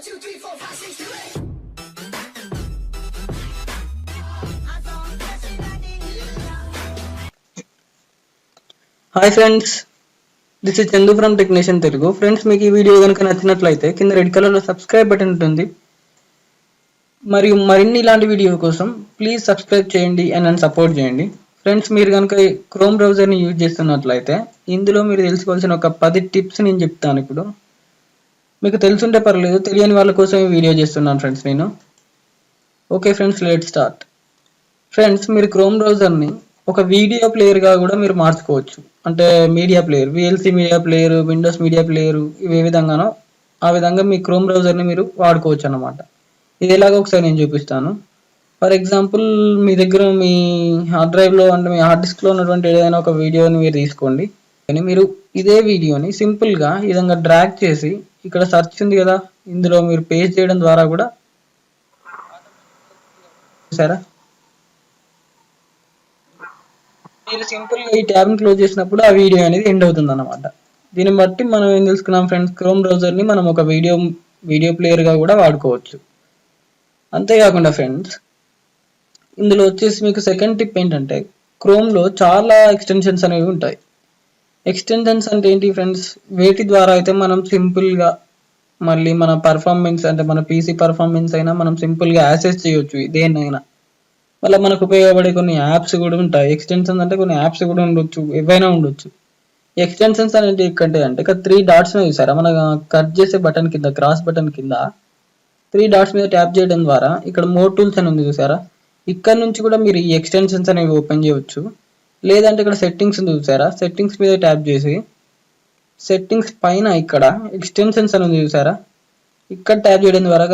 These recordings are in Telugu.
Hi friends this is Chandu from technician Telugu friends మీకు ఈ వీడియో కనుక నచ్చినట్లయితే కింద రెడ్ కలర్లో సబ్స్క్రైబ్ బటన్ ఉంటుంది. మరియు మరిన్ని ఇలాంటి వీడియో కోసం ప్లీజ్ సబ్స్క్రైబ్ చేయండి అండ్ నన్ను సపోర్ట్ చేయండి. ఫ్రెండ్స్ మీరు కనుక క్రోమ్ బ్రౌజర్ని యూజ్ చేస్తున్నట్లయితే ఇందులో మీరు తెలుసుకోవాల్సిన ఒక పది టిప్స్ నేను చెప్తాను ఇప్పుడు. మీకు తెలుసుంటే పర్లేదు తెలియని వాళ్ళ కోసం వీడియో చేస్తున్నాను ఫ్రెండ్స్ నేను. Okay friends late start friends మీరు క్రోమ్ బ్రౌజర్ని ఒక వీడియో ప్లేయర్గా కూడా మీరు మార్చుకోవచ్చు. అంటే media player VLC media player Windows media player ఇవి ఏ విధంగానో ఆ విధంగా మీ క్రోమ్ బ్రౌజర్ని మీరు వాడుకోవచ్చు అన్నమాట. ఇది ఎలాగో ఒకసారి నేను చూపిస్తాను. ఫర్ ఎగ్జాంపుల్ మీ దగ్గర మీ హార్డ్ డ్రైవ్లో అంటే మీ హార్డ్ డిస్క్లో ఉన్నటువంటి ఏదైనా ఒక వీడియోని మీరు తీసుకోండి. కానీ మీరు ఇదే వీడియోని సింపుల్గా ఈ విధంగా డ్రాగ్ చేసి ఇక్కడ సెర్చ్ ఉంది కదా ఇందులో మీరు పేస్ట్ చేయడం ద్వారా కూడా సరే మీరు సింపుల్ ఈ ట్యాబ్ని క్లోజ్ చేసినప్పుడు ఆ వీడియో అనేది ఎండ్ అవుతుంది అనమాట దీన్ని బట్టి మనం ఏం తెలుసుకున్నాం ఫ్రెండ్స్ క్రోమ్ బ్రౌజర్ని మనం ఒక వీడియో వీడియో ప్లేయర్గా కూడా వాడుకోవచ్చు. అంతేకాకుండా ఫ్రెండ్స్ ఇందులో వచ్చేసి మీకు సెకండ్ టిప్ ఏంటంటే క్రోమ్లో చాలా ఎక్స్టెన్షన్స్ అనేవి ఉంటాయి. ఎక్స్టెన్షన్స్ అంటే ఏంటి ఫ్రెండ్స్ వేటి ద్వారా అయితే మనం సింపుల్గా మళ్ళీ మన పర్ఫార్మెన్స్ అంటే మన పీసీ పర్ఫార్మెన్స్ అయినా మనం సింపుల్గా యాసెస్ చేయొచ్చు దేన్నైనా. మళ్ళీ మనకు ఉపయోగపడే కొన్ని యాప్స్ కూడా ఉంటాయి. ఎక్స్టెన్షన్స్ అంటే కొన్ని యాప్స్ కూడా ఉండొచ్చు ఏవైనా ఉండొచ్చు. ఎక్స్టెన్షన్స్ అనేది ఎక్కడంటే అంటే ఇక త్రీ డాట్స్ చూసారా? మన కట్ చేసే బటన్ కింద క్రాస్ బటన్ కింద త్రీ డాట్స్ మీద ట్యాప్ చేయడం ద్వారా ఇక్కడ మోర్ టూల్స్ అని ఉంది చూసారా? ఇక్కడ నుంచి కూడా మీరు ఈ ఎక్స్టెన్షన్స్ అనేవి ఓపెన్ చేయవచ్చు. లేదంటే ఇక్కడ సెట్టింగ్స్ ఉంది చూసారా? సెట్టింగ్స్ మీద ట్యాప్ చేసి సెట్టింగ్స్ పైన ఇక్కడ ఎక్స్టెన్షన్స్ అని ఉంది చూసారా? ఇక్కడ ట్యాప్ చేయడం ద్వారా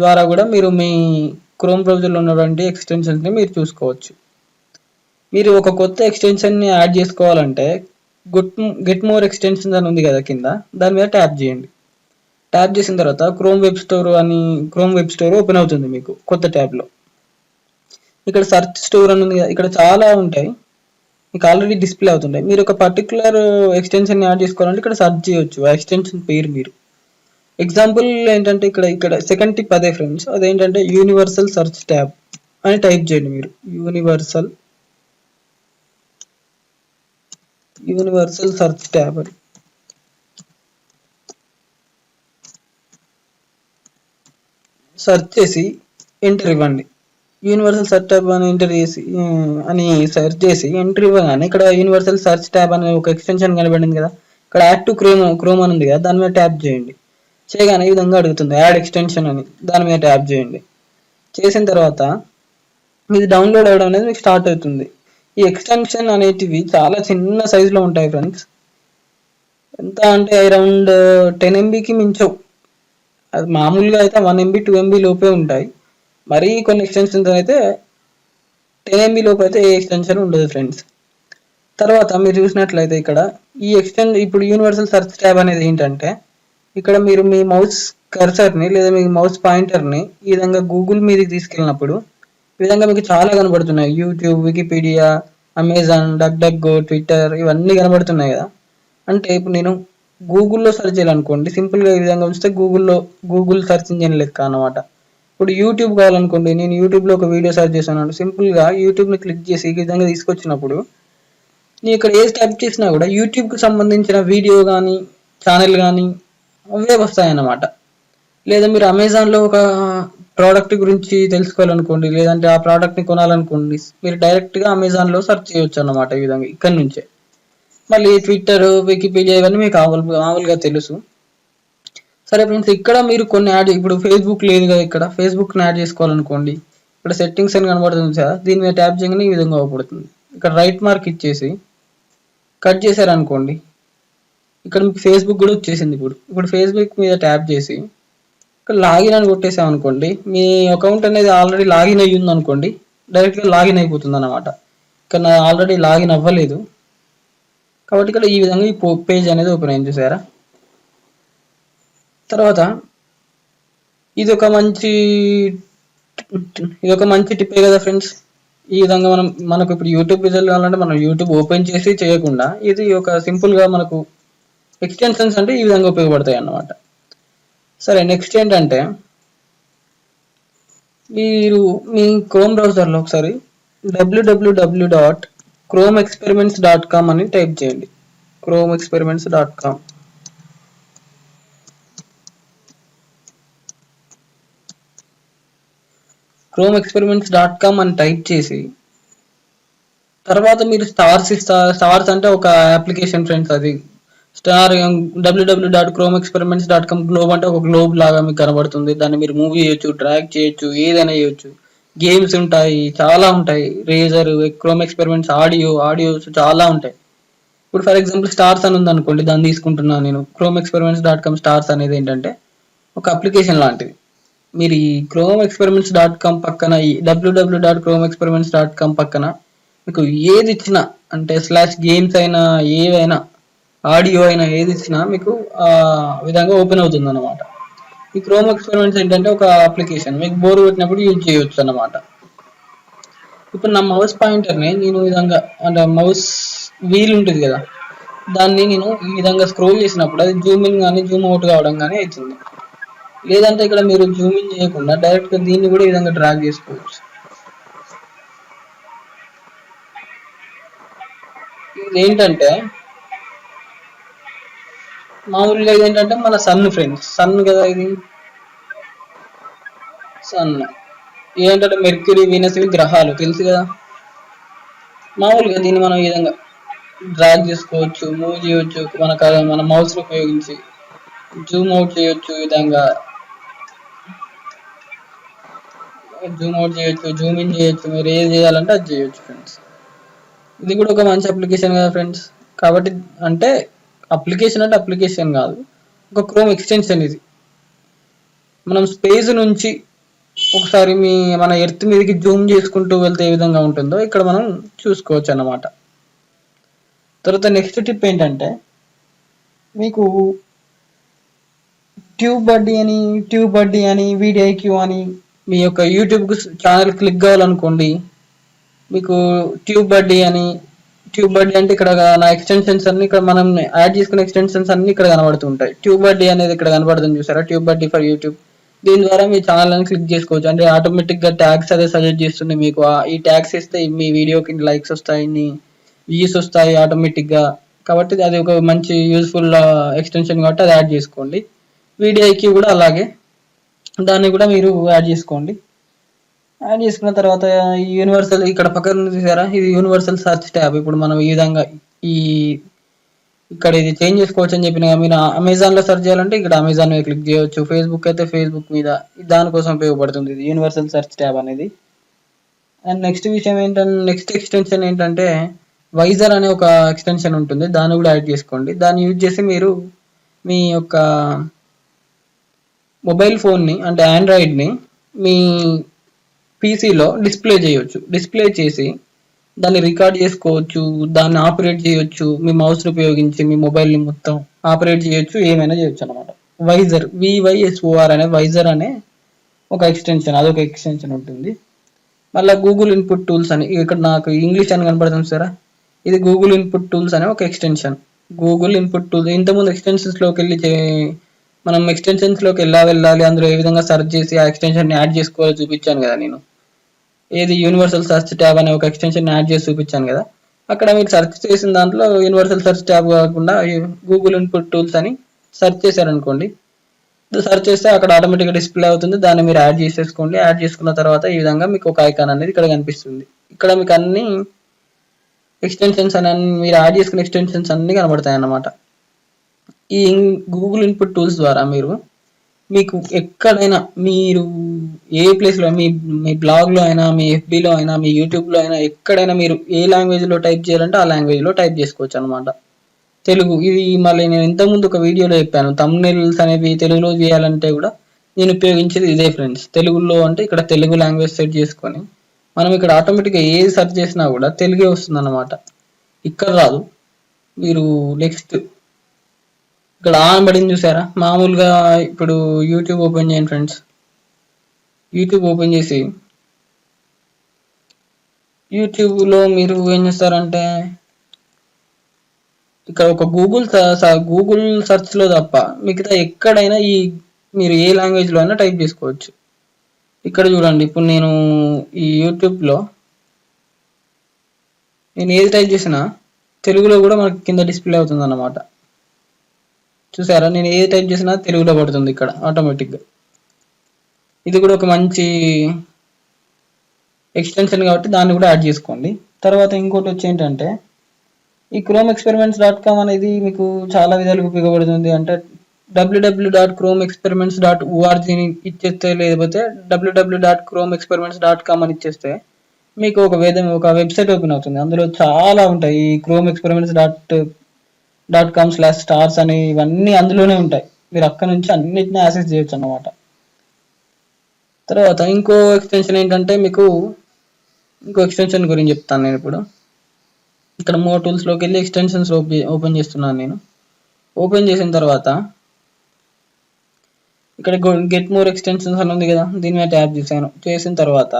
ద్వారా కూడా మీరు మీ క్రోమ్ బ్రౌజర్లో ఉన్నటువంటి ఎక్స్టెన్షన్స్ని మీరు చూసుకోవచ్చు. మీరు ఒక కొత్త ఎక్స్టెన్షన్ని యాడ్ చేసుకోవాలంటే గుట్ గెట్ మోర్ ఎక్స్టెన్షన్స్ అని ఉంది కదా కింద దాని మీద ట్యాప్ చేయండి. ట్యాప్ చేసిన తర్వాత క్రోమ్ వెబ్ స్టోర్ అని క్రోమ్ వెబ్ స్టోర్ ఓపెన్ అవుతుంది మీకు కొత్త ట్యాబ్లో ఇక్కడ సర్చ్ స్టోర్ అని ఉంది కదా ఇక్కడ చాలా ఉంటాయి. మీకు ఆల్రెడీ డిస్ప్లే అవుతుంటాయి మీరు ఒక పర్టికులర్ ఎక్స్టెన్షన్ యాడ్ చేసుకోవాలంటే ఇక్కడ సర్చ్ చేయొచ్చు. ఆ ఎక్స్టెన్షన్ పేరు మీరు. ఎగ్జాంపుల్ ఏంటంటే ఇక్కడ ఇక్కడ సెకండ్ టిప్ అదే ఫ్రెండ్స్ అదేంటంటే యూనివర్సల్ సర్చ్ ట్యాబ్ అని టైప్ చేయండి మీరు. యూనివర్సల్ యూనివర్సల్ సెర్చ్ ట్యాబ్ అని. సెర్చ్ చేసి ఎంటర్ ఇవ్వండి. యూనివర్సల్ సెర్చ్ ట్యాబ్ అని ఎంటర్ చేసి అని సెర్చ్ చేసి ఎంటర్ ఇవ్వగానే ఇక్కడ యూనివర్సల్ సెర్చ్ ట్యాబ్ అనే ఒక ఎక్స్టెన్షన్ కనబడింది కదా. ఇక్కడ యాడ్ టు క్రోమ్ క్రోమ్ అని ఉంది కదా దాని మీద ట్యాప్ చేయండి. చేయగానే ఈ విధంగా అడుగుతుంది యాడ్ ఎక్స్టెన్షన్ అని దాని మీద ట్యాప్ చేయండి. చేసిన తర్వాత ఇది డౌన్లోడ్ అవ్వడం అనేది మీకు స్టార్ట్ అవుతుంది. ఈ ఎక్స్టెన్షన్ అనేటివి చాలా చిన్న సైజులో ఉంటాయి ఫ్రెండ్స్ ఎంత అంటే అరౌండ్ టెన్ ఎంబీకి మించవు. అది మామూలుగా అయితే వన్ ఎంబీ టూ ఎంబీ లోపే ఉంటాయి. మరీ కొన్ని ఎక్స్టెన్షన్స్ అయితే టెన్ ఎంబీ లోపు అయితే ఏ ఎక్స్టెన్షన్ ఉండదు ఫ్రెండ్స్ తర్వాత మీరు చూసినట్లయితే ఇక్కడ ఈ ఎక్స్టెన్ ఇప్పుడు యూనివర్సల్ సర్చ్ ట్యాబ్ అనేది ఏంటంటే ఇక్కడ మీరు మీ మౌస్ కర్సర్ని లేదా మీ మౌస్ పాయింటర్ని ఈ విధంగా గూగుల్ మీదకి తీసుకెళ్ళినప్పుడు ఈ విధంగా మీకు చాలా కనబడుతున్నాయి. YouTube Wikipedia Amazon DuckDuckGo Twitter ఇవన్నీ కనబడుతున్నాయి కదా. అంటే ఇప్పుడు నేను గూగుల్లో సెర్చ్ చేయాలనుకోండి సింపుల్గా ఈ విధంగా ఉంచితే గూగుల్లో గూగుల్ సెర్చ్ ఇంజిన్ లెక్క అన్నమాట. ఇప్పుడు యూట్యూబ్ కావాలనుకోండి నేను యూట్యూబ్లో ఒక వీడియో సెర్చ్ చేశాను సింపుల్గా యూట్యూబ్ని క్లిక్ చేసి ఈ విధంగా తీసుకొచ్చినప్పుడు నేను ఇక్కడ ఏ టైప్ చేసినా కూడా యూట్యూబ్కి సంబంధించిన వీడియో కానీ ఛానల్ కానీ అవే వస్తాయన్నమాట. లేదా మీరు అమెజాన్లో ఒక ప్రోడక్ట్ గురించి తెలుసుకోవాలనుకోండి లేదంటే ఆ ప్రోడక్ట్ని కొనాలనుకోండి మీరు డైరెక్ట్గా అమెజాన్లో సెర్చ్ చేయొచ్చు అన్నమాట ఈ విధంగా ఇక్కడ నుంచే. మళ్ళీ ట్విట్టర్ వికీపీడియా ఇవన్నీ మీకు మామూలు మామూలుగా తెలుసు. సరే ఫ్రెండ్స్ ఇక్కడ మీరు కొన్ని యాడ్ ఇప్పుడు ఫేస్బుక్ లేదు కదా ఇక్కడ. ఫేస్బుక్ని యాడ్ చేసుకోవాలనుకోండి. ఇక్కడ సెట్టింగ్స్ అని కనబడుతుంది సార్. దీని మీద ట్యాప్ చేయగానే ఈ విధంగా అవపడుతుంది. ఇక్కడ రైట్ మార్క్ ఇచ్చేసి కట్ చేశారనుకోండి. ఇక్కడ మీకు ఫేస్బుక్ కూడా వచ్చేసింది ఇప్పుడు. ఇప్పుడు ఫేస్బుక్ మీద ట్యాప్ చేసి ఇక్కడ లాగిన్ అని కొట్టేసాం అనుకోండి మీ అకౌంట్ అనేది ఆల్రెడీ లాగిన్ అయ్యి ఉందనుకోండి. డైరెక్ట్గా లాగిన్ అయిపోతుంది అనమాట ఇక్కడ ఆల్రెడీ లాగిన్ అవ్వలేదు. కాబట్టి ఇక్కడ ఈ విధంగా ఈ పేజ్ అనేది ఓపెన్ అయింది చూసారా? తర్వాత ఇది ఒక మంచి ఇది ఒక మంచి టిప్పే కదా ఫ్రెండ్స్. ఈ విధంగా మనం మనకు ఇప్పుడు యూట్యూబ్ రిజల్ట్ కావాలంటే మనం యూట్యూబ్ ఓపెన్ చేసి చేయకుండా ఇది ఒక సింపుల్గా మనకు ఎక్స్టెన్షన్స్ అంటే ఈ విధంగా ఉపయోగపడతాయి అన్నమాట. సరే నెక్స్ట్ ఏంటంటే మీరు మీ క్రోమ్ బ్రౌజర్లో ఒకసారి డబ్ల్యూడబ్ల్యూడబ్ల్యూ dot Chrome experiments dot com అని టైప్ చేయండి. Chrome experiments dot com Chrome experiments dot com అని టైప్ చేసి తర్వాత మీరు స్టార్స్ స్టార్స్ అంటే ఒక అప్లికేషన్ ఫ్రెండ్స్ అది. Star W W dot Chrome experiments dot com globe అంటే ఒక గ్లోబ్ లాగా మీకు కనబడుతుంది. దాన్ని మీరు మూవీ చేయొచ్చు ట్రాక్ చేయొచ్చు ఏదైనా చేయొచ్చు. గేమ్స్ ఉంటాయి చాలా ఉంటాయి. Razor Chrome experiments audio audios చాలా ఉంటాయి. ఇప్పుడు ఫర్ ఎగ్జాంపుల్ స్టార్స్ అని ఉంది అనుకోండి దాన్ని తీసుకుంటున్నాను నేను. Chrome experiments dot com stars అనేది ఏంటంటే ఒక అప్లికేషన్ లాంటిది. మీరు ఈ క్రోమ్ ఎక్స్పెరిమెంట్స్ డాట్ కామ్ పక్కన ఈ W W dot Chrome experiments dot com పక్కన మీకు ఏది ఇచ్చినా అంటే స్లాష్ గేమ్స్ అయినా ఏవైనా ఆడియో అయినా ఏది ఇచ్చినా మీకు ఆ విధంగా ఓపెన్ అవుతుంది అనమాట ఈ క్రోమ్ ఎక్స్పెరిమెంట్స్ ఏంటంటే ఒక అప్లికేషన్ మీకు బోర్ పెట్టినప్పుడు యూజ్ చేయొచ్చు అన్నమాట ఇప్పుడు నా మౌస్ పాయింటర్ని నేను ఈ విధంగా అంటే మౌస్ వీల్ ఉంటుంది కదా దాన్ని నేను ఈ విధంగా స్క్రోల్ చేసినప్పుడు అది జూమ్ ఇన్ కానీ జూమ్ అవుట్ కావడం కానీ అవుతుంది లేదంటే ఇక్కడ మీరు జూమ్ ఇన్ చేయకుండా డైరెక్ట్గా దీన్ని కూడా ఈ విధంగా డ్రాగ్ చేసుకోవచ్చు. ఇది ఏంటంటే మామూలుగా ఇది ఏంటంటే మన సన్ ఫ్రెండ్స్ సన్ కదా ఇది? సన్ ఏంటంటే మెర్క్యూరీ వీనస్ ఇవి గ్రహాలు తెలుసు కదా? మామూలుగా దీన్ని మనం ఈ విధంగా డ్రాగ్ చేసుకోవచ్చు మూవ్ చేయొచ్చు మన క- మన మౌస్ ఉపయోగించి జూమ్ అవుట్ చేయొచ్చు ఈ విధంగా. జూమ్ అవుట్ చేయొచ్చు జూమ్ ఇన్ చేయొచ్చు మీరు ఏది చేయాలంటే అది చేయొచ్చు ఫ్రెండ్స్ ఇది కూడా ఒక మంచి అప్లికేషన్ కదా ఫ్రెండ్స్ కాబట్టి అంటే అప్లికేషన్ అంటే అప్లికేషన్ కాదు. ఒక క్రోమ్ ఎక్స్టెన్షన్ ఇది. మనం స్పేస్ నుంచి ఒకసారి మీ మన ఎర్త్ మీదకి జూమ్ చేసుకుంటూ వెళ్తే ఏ విధంగా ఉంటుందో ఇక్కడ మనం చూసుకోవచ్చు అన్నమాట. తర్వాత నెక్స్ట్ టిప్ ఏంటంటే మీకు ట్యూబ్ బడ్డీ అని ట్యూబ్ బడ్డీ అని వీడిఐక్యూ అని మీ యొక్క యూట్యూబ్ ఛానల్ క్లిక్ కావాలనుకోండి మీకు ట్యూబ్ బడ్డీ అని ట్యూబ్ బడ్డీ అంటే ఇక్కడ నా ఎక్స్టెన్షన్స్ అన్ని ఇక్కడ మనం యాడ్ చేసుకున్న ఎక్స్టెన్షన్స్ అన్ని ఇక్కడ కనబడుతుంటాయి. ట్యూబ్ బడ్డీ అనేది ఇక్కడ కనబడుతుంది చూసారా? ట్యూబ్ బడ్డీ ఫర్ యూట్యూబ్ దీని ద్వారా మీ ఛానల్ అని క్లిక్ చేసుకోవచ్చు. అంటే ఆటోమేటిక్గా ట్యాగ్స్ అదే సజెస్ట్ చేస్తుంది మీకు. ఈ ట్యాగ్స్ ఇస్తే మీ వీడియోకి లైక్స్ వస్తాయి వ్యూస్ వస్తాయి ఆటోమేటిక్గా కాబట్టి అది ఒక మంచి యూస్ఫుల్ ఎక్స్టెన్షన్ కాబట్టి అది యాడ్ చేసుకోండి. వీడియోకి కూడా అలాగే దాన్ని కూడా మీరు యాడ్ చేసుకోండి. యాడ్ చేసుకున్న తర్వాత ఈ యూనివర్సల్ ఇక్కడ పక్కన చూసారా? ఇది యూనివర్సల్ సర్చ్ ట్యాబ్. ఇప్పుడు మనం ఈ విధంగా ఈ ఇక్కడ ఇది చేంజ్ చేసుకోవచ్చు అని చెప్పిన మీరు అమెజాన్లో సర్చ్ సెర్చ్ చేయాలంటే ఇక్కడ అమెజాన్ మీద క్లిక్ చేయవచ్చు. ఫేస్బుక్ అయితే ఫేస్బుక్ మీద దానికోసం ఉపయోగపడుతుంది ఇది యూనివర్సల్ సెర్చ్ ట్యాబ్ అనేది. అండ్ నెక్స్ట్ విషయం ఏంటంటే నెక్స్ట్ ఎక్స్టెన్షన్ ఏంటంటే వైజర్ అనే ఒక ఎక్స్టెన్షన్ ఉంటుంది. దాన్ని కూడా యాడ్ చేసుకోండి. దాన్ని యూజ్ చేసి మీరు మీ యొక్క మొబైల్ ఫోన్ని అంటే ఆండ్రాయిడ్ని మీ పీసీలో డిస్ప్లే చేయొచ్చు. డిస్ప్లే చేసి దాన్ని రికార్డ్ చేసుకోవచ్చు దాన్ని ఆపరేట్ చేయొచ్చు మీ మౌస్ని ఉపయోగించి మీ మొబైల్ని మొత్తం ఆపరేట్ చేయొచ్చు ఏమైనా చేయొచ్చు అనమాట వైజర్ వివైఎస్ఓఆర్ అనే వైజర్ అనే ఒక ఎక్స్టెన్షన్ అదొక ఎక్స్టెన్షన్ ఉంటుంది. మళ్ళీ గూగుల్ ఇన్పుట్ టూల్స్ అని ఇక్కడ నాకు ఇంగ్లీష్ అని కనపడుతుంది సరే? ఇది గూగుల్ ఇన్పుట్ టూల్స్ అనే ఒక ఎక్స్టెన్షన్ గూగుల్ ఇన్పుట్ టూల్స్ ఇంతకుముందు ఎక్స్టెన్షన్స్లోకి వెళ్ళి చే- మనం ఎక్స్టెన్షన్స్లోకి లోకి ఎలా వెళ్ళాలి అందులో ఏ విధంగా సెర్చ్ చేసి ఆ ఎక్స్టెన్షన్ యాడ్ చేసుకోవాలో చూపించాను కదా నేను. ఏది యూనివర్సల్ సెర్చ్ ట్యాబ్ అనే ఒక ఎక్స్టెన్షన్ యాడ్ చేసి చూపించాను కదా. అక్కడ మీరు సెర్చ్ చేసిన దాంట్లో యూనివర్సల్ సెర్చ్ ట్యాబ్ కాకుండా గూగుల్ ఇన్పుట్ టూల్స్ అని సెర్చ్ చేశారనుకోండి. సెర్చ్ చేస్తే అక్కడ ఆటోమేటిక్గా డిస్ప్లే అవుతుంది. దాన్ని మీరు యాడ్ చేసేసుకోండి. యాడ్ చేసుకున్న తర్వాత ఈ విధంగా మీకు ఒక ఐకాన్ అనేది ఇక్కడ కనిపిస్తుంది. ఇక్కడ మీకు అన్ని ఎక్స్టెన్షన్స్ అని మీరు యాడ్ చేసుకున్న ఎక్స్టెన్షన్స్ అన్ని కనబడతాయి అన్నమాట ఈ గూగుల్ ఇన్పుట్ టూల్స్ ద్వారా మీరు మీకు ఎక్కడైనా మీరు ఏ ప్లేస్లో మీ మీ బ్లాగ్లో అయినా మీ ఎఫ్బిలో అయినా మీ యూట్యూబ్లో అయినా ఎక్కడైనా మీరు ఏ లాంగ్వేజ్లో టైప్ చేయాలంటే ఆ లాంగ్వేజ్లో టైప్ చేసుకోవచ్చు అనమాట తెలుగు ఇది మళ్ళీ నేను ఇంతకుముందు ఒక వీడియోలో చెప్పాను. తమ్నెల్స్ అనేవి తెలుగులో చేయాలంటే కూడా నేను ఉపయోగించేది ఇదే ఫ్రెండ్స్ తెలుగులో అంటే ఇక్కడ తెలుగు లాంగ్వేజ్ సెట్ చేసుకొని మనం ఇక్కడ ఆటోమేటిక్గా ఏది సెర్చ్ చేసినా కూడా తెలుగే వస్తుంది అనమాట ఇక్కడ రాదు. మీరు నెక్స్ట్ ఇక్కడ ఆన్ పడింది చూసారా? మామూలుగా ఇప్పుడు యూట్యూబ్ ఓపెన్ చేయండి ఫ్రెండ్స్. యూట్యూబ్ ఓపెన్ చేసి యూట్యూబ్లో మీరు ఏం చేస్తారంటే ఇక్కడ ఒక గూగుల్ గూగుల్ సెర్చ్లో తప్ప మిగతా ఎక్కడైనా ఈ మీరు ఏ లాంగ్వేజ్లో అయినా టైప్ చేసుకోవచ్చు. ఇక్కడ చూడండి ఇప్పుడు నేను ఈ యూట్యూబ్లో నేను ఏది టైప్ చేసినా తెలుగులో కూడా మనకి కింద డిస్ప్లే అవుతుంది అన్నమాట చూసారా? నేను ఏ టైప్ చేసినా తెలుగులో పడుతుంది ఇక్కడ ఆటోమేటిక్గా ఇది కూడా ఒక మంచి ఎక్స్టెన్షన్ కాబట్టి దాన్ని కూడా యాడ్ చేసుకోండి. తర్వాత ఇంకోటి వచ్చి ఏంటంటే ఈ క్రోమ్ ఎక్స్పెరిమెంట్స్ డాట్ కామ్ అనేది మీకు చాలా విధాలుగా ఉపయోగపడుతుంది అంటే W W dot Chrome experiments dot ఓఆర్జీని ఇచ్చేస్తే లేకపోతే W W dot Chrome experiments dot com అని ఇచ్చేస్తే మీకు ఒక వేదం ఒక వెబ్సైట్ ఓపెన్ అవుతుంది. అందులో చాలా ఉంటాయి ఈ Chrome experiments dot dot com slash stars అని ఇవన్నీ అందులోనే ఉంటాయి. మీరు అక్కడ నుంచి అన్నిటిని యాక్సెస్ చేయొచ్చు అన్నమాట. తర్వాత ఇంకో ఎక్స్టెన్షన్ ఏంటంటే మీకు ఇంకో ఎక్స్టెన్షన్ గురించి చెప్తాను నేను ఇప్పుడు. ఇక్కడ మో టూల్స్లోకి వెళ్ళి ఎక్స్టెన్షన్స్ ఓపెన్ చేస్తున్నాను నేను. ఓపెన్ చేసిన తర్వాత ఇక్కడ గెట్ మోర్ ఎక్స్టెన్షన్స్ అని ఉంది కదా దీని మీద ట్యాప్ చేశాను. చేసిన తర్వాత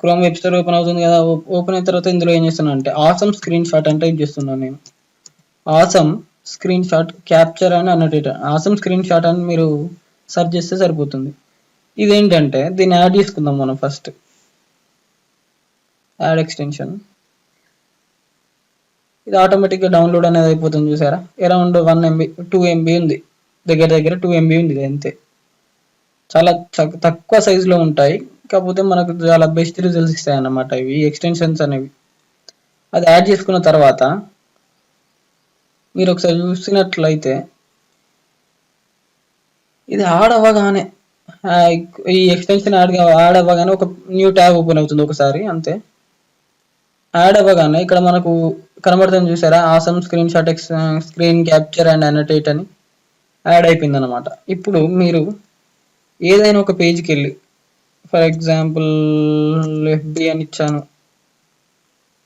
క్రోమ్ వెబ్ స్టోర్ ఓపెన్ అవుతుంది కదా ఓపెన్ అయిన తర్వాత ఇందులో ఏం చేస్తున్నాను అంటే ఆసమ్ స్క్రీన్ షాట్ అని టైప్ చేస్తున్నాను నేను. ఆసమ్ స్క్రీన్ షాట్ క్యాప్చర్ అని అన్నట్టు ఆసమ్ స్క్రీన్ షాట్ అని మీరు సెర్చ్ చేస్తే సరిపోతుంది. ఇదేంటంటే దీన్ని యాడ్ చేసుకుందాం మనం ఫస్ట్ యాడ్ ఎక్స్టెన్షన్ ఇది ఆటోమేటిక్గా డౌన్లోడ్ అనేది అయిపోతుంది చూసారా? Around one MB two MB ఉంది. దగ్గర దగ్గర టూ ఎంబీ ఉంది ఇది అంతే. చాలా చ- తక్కువ సైజులో ఉంటాయి. కాకపోతే మనకు చాలా బెస్ట్ రిజల్ట్స్ ఇస్తాయి అన్నమాట ఇవి ఎక్స్టెన్షన్స్ అనేవి. అది యాడ్ చేసుకున్న తర్వాత మీరు ఒకసారి చూసినట్లయితే ఇది యాడ్ అవ్వగానే ఈ ఎక్స్టెన్షన్ యాడ్ యాడ్ అవ్వగానే ఒక న్యూ ట్యాబ్ ఓపెన్ అవుతుంది ఒకసారి అంతే. యాడ్ అవ్వగానే ఇక్కడ మనకు కనబడుతుంది చూసారా awesome screenshot X screen capture and annotate అని యాడ్ అయిపోయింది అనమాట ఇప్పుడు మీరు ఏదైనా ఒక పేజ్కి వెళ్ళి ఫర్ ఎగ్జాంపుల్ ఎఫ్బి అని ఇచ్చాను.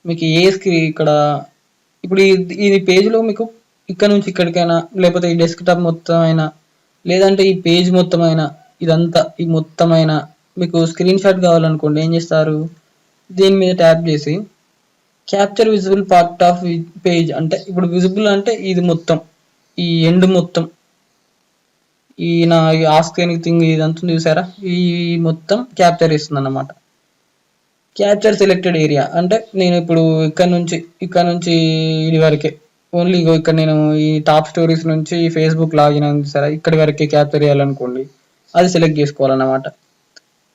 మీకు ఏ స్క్రీన్ ఇక్కడ ఇప్పుడు ఈ- ఈ పేజ్లో మీకు ఇక్కడ నుంచి ఇక్కడికైనా లేకపోతే ఈ డెస్క్టాప్ మొత్తం అయినా లేదంటే ఈ పేజ్ మొత్తం అయినా ఇదంతా ఈ మొత్తం అయినా మీకు స్క్రీన్ షాట్ కావాలనుకోండి ఏం చేస్తారు? దీని మీద ట్యాప్ చేసి capture visible part of page అంటే ఇప్పుడు విజిబుల్ అంటే ఇది మొత్తం ఈ ఎండ్ మొత్తం. ఈ నా ఆస్క్ ఎనీథింగ్ ఇదంతా ఉంది చూసారా? ఈ మొత్తం క్యాప్చర్ ఇస్తుంది అన్నమాట క్యాప్చర్ సెలెక్టెడ్ ఏరియా. అంటే నేను ఇప్పుడు ఇక్కడ నుంచి ఇక్కడ నుంచి ఇది వరకే. ఓన్లీ ఇగో ఇక్కడ నేను ఈ టాప్ స్టోరీస్ నుంచి ఫేస్బుక్ లాగిన్ ఉంది సరే ఇక్కడి వరకే క్యాప్చర్ చేయాలనుకోండి. అది సెలెక్ట్ చేసుకోవాలన్నమాట.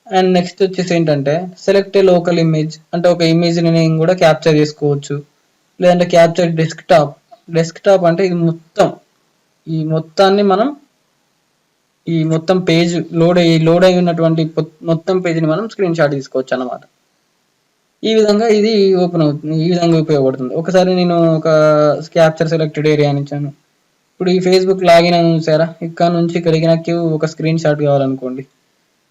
అండ్ నెక్స్ట్ వచ్చేసి ఏంటంటే సెలెక్ట్ లోకల్ ఇమేజ్. అంటే ఒక ఇమేజ్ నేను కూడా క్యాప్చర్ చేసుకోవచ్చు. లేదంటే క్యాప్చర్ డెస్క్ డెస్క్టాప్. డెస్క్టాప్ అంటే ఇది మొత్తం. ఈ మొత్తాన్ని మనం ఈ మొత్తం పేజ్ లోడ్ అయ్యి లోడ్ అయి ఉన్నటువంటి మొత్తం పేజ్ని మనం స్క్రీన్ షాట్ తీసుకోవచ్చు అన్నమాట. ఈ విధంగా ఇది ఓపెన్ అవుతుంది ఈ విధంగా ఉపయోగపడుతుంది. ఒకసారి నేను ఒక క్యాప్చర్ సెలెక్టెడ్ ఏరియా ఇచ్చాను ఇప్పుడు ఈ ఫేస్బుక్ లాగిన్ అని చూసారా? ఇక్కడ నుంచి ఇక్కడికి నాకు ఒక స్క్రీన్ షాట్ కావాలనుకోండి.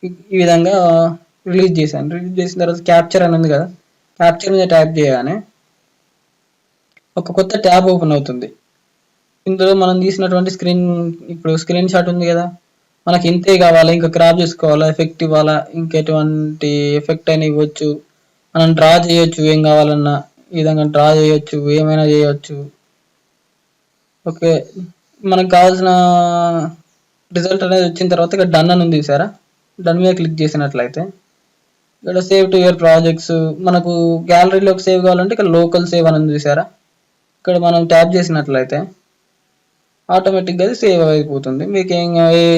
ఈ- ఈ విధంగా రిలీజ్ చేశాను. రిలీజ్ చేసిన తర్వాత క్యాప్చర్ అని ఉంది కదా క్యాప్చర్ మీద ట్యాప్ చేయగానే ఒక కొత్త ట్యాబ్ ఓపెన్ అవుతుంది. ఇందులో మనం తీసినటువంటి స్క్రీన్ ఇప్పుడు స్క్రీన్ షాట్ ఉంది కదా మనకి ఇంతే కావాలా? ఇంకా క్రాప్ చేసుకోవాలా? ఎఫెక్ట్ ఇవ్వాలా? ఇంకెటువంటి ఎఫెక్ట్ అయినా ఇవ్వచ్చు. మనం డ్రా చేయొచ్చు ఏం కావాలన్నా. ఈ విధంగా డ్రా చేయొచ్చు ఏమైనా చేయొచ్చు. ఓకే. మనకు కావాల్సిన రిజల్ట్ అనేది వచ్చిన తర్వాత ఇక్కడ డన్ అని ఉంది సారా డన్ మీద క్లిక్ చేసినట్లయితే. ఇక్కడ సేవ్ టు యువర్ ప్రాజెక్ట్స్ మనకు గ్యాలరీలోకి సేవ్ కావాలంటే ఇక్కడ లోకల్ సేవ్ అని ఉంది సారా ఇక్కడ మనం ట్యాప్ చేసినట్లయితే. ఆటోమేటిక్గా అది సేవ్ అయిపోతుంది. మీకు ఏం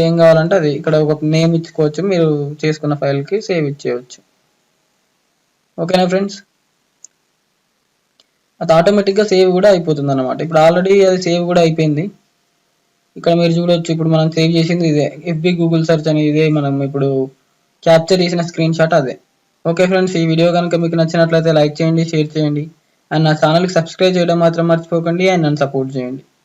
ఏం కావాలంటే అది ఇక్కడ ఒక నేమ్ ఇచ్చుకోవచ్చు మీరు చేసుకున్న ఫైల్కి సేవ్ ఇచ్చేయవచ్చు ఓకేనా ఫ్రెండ్స్? అది ఆటోమేటిక్గా సేవ్ కూడా అయిపోతుంది అనమాట ఇప్పుడు ఆల్రెడీ అది సేవ్ కూడా అయిపోయింది. ఇక్కడ మీరు చూడొచ్చు ఇప్పుడు మనం సేవ్ చేసింది ఇదే. ఎఫ్బి గూగుల్ సెర్చ్ అని ఇదే మనం ఇప్పుడు క్యాప్చర్ చేసిన స్క్రీన్ షాట్ అదే. ఓకే ఫ్రెండ్స్ ఈ వీడియో కనుక మీకు నచ్చినట్లయితే లైక్ చేయండి షేర్ చేయండి. అండ్ నా ఛానల్కి సబ్స్క్రైబ్ చేయడం మాత్రం మర్చిపోకండి అండ్ నన్ను సపోర్ట్ చేయండి.